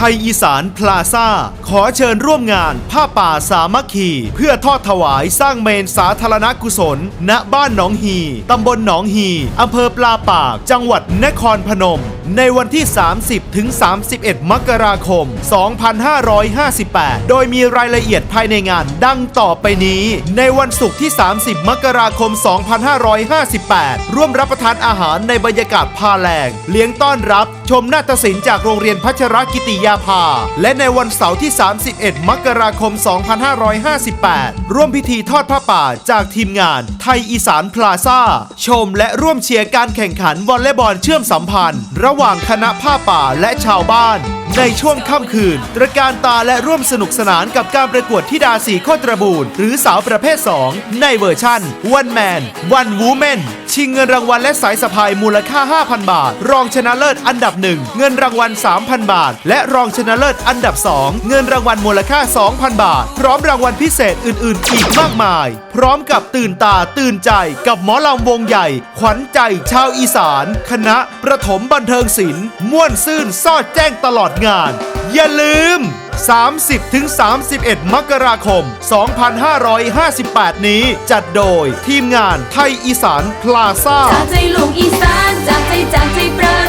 ไทยอีสานพลาซ่า ขอเชิญร่วมงานผ้าป่าสามัคคี เพื่อทอดถวายสร้างเมนสาธารณกุศล ณบ้านหนองฮีตำบลหนองฮีอำเภอปลาปาก จังหวัดนครพนม ในวันที่ 30 ถึง 31 มกราคม 2558 โดยมีรายละเอียดภายในงานดังต่อไปนี้ ในวันศุกร์ที่ 30 มกราคม 2558 ร่วมรับประทานอาหารในบรรยากาศพาแลงเลี้ยงต้อนรับชมนาฏศิลป์จากโรงเรียนพัชรกิติยาภา และในวันเสาร์ที่ 31 มกราคม 2558 ร่วมพิธีทอดผ้าป่าจากทีมงาน ไทยอีสานพลาซ่า ชมและร่วมเชียร์การแข่งขันวอลเลย์บอลเชื่อมสัมพันธ์ระหว่างคณะผ้าป่าและชาวบ้าน ในช่วงค่ำคืน ตระการตาและร่วมสนุกสนานกับการประกวดธิดาสีโคตรบูรณ์หรือสาวประเภท 2 ในเวอร์ชั่น One Man One Woman ชิงเงินรางวัลและสายสะพายมูลค่า 5,000 บาท รองชนะเลิศอันดับ 1 เงินรางวัล 3,000 บาท และรองชนะเลิศอันดับ 2 เงินรางวัลมูลค่า 2,000 บาท พร้อมรางวัลพิเศษอื่น ๆ อีกมากมาย พร้อมกับตื่นตาตื่นใจกับหมอลำวงใหญ่ ขวัญใจชาวอีสาน คณะประถมบันเทิงงศิลป์ม่วนซื่นซอดแจ้งตลอดงาน อย่าลืม 30-31 มกราคม 2558 นี้ จัดโดยทีมงานไทยอีสานพลาซ่า จากใจลูกอีสานจากใจจากใจปรา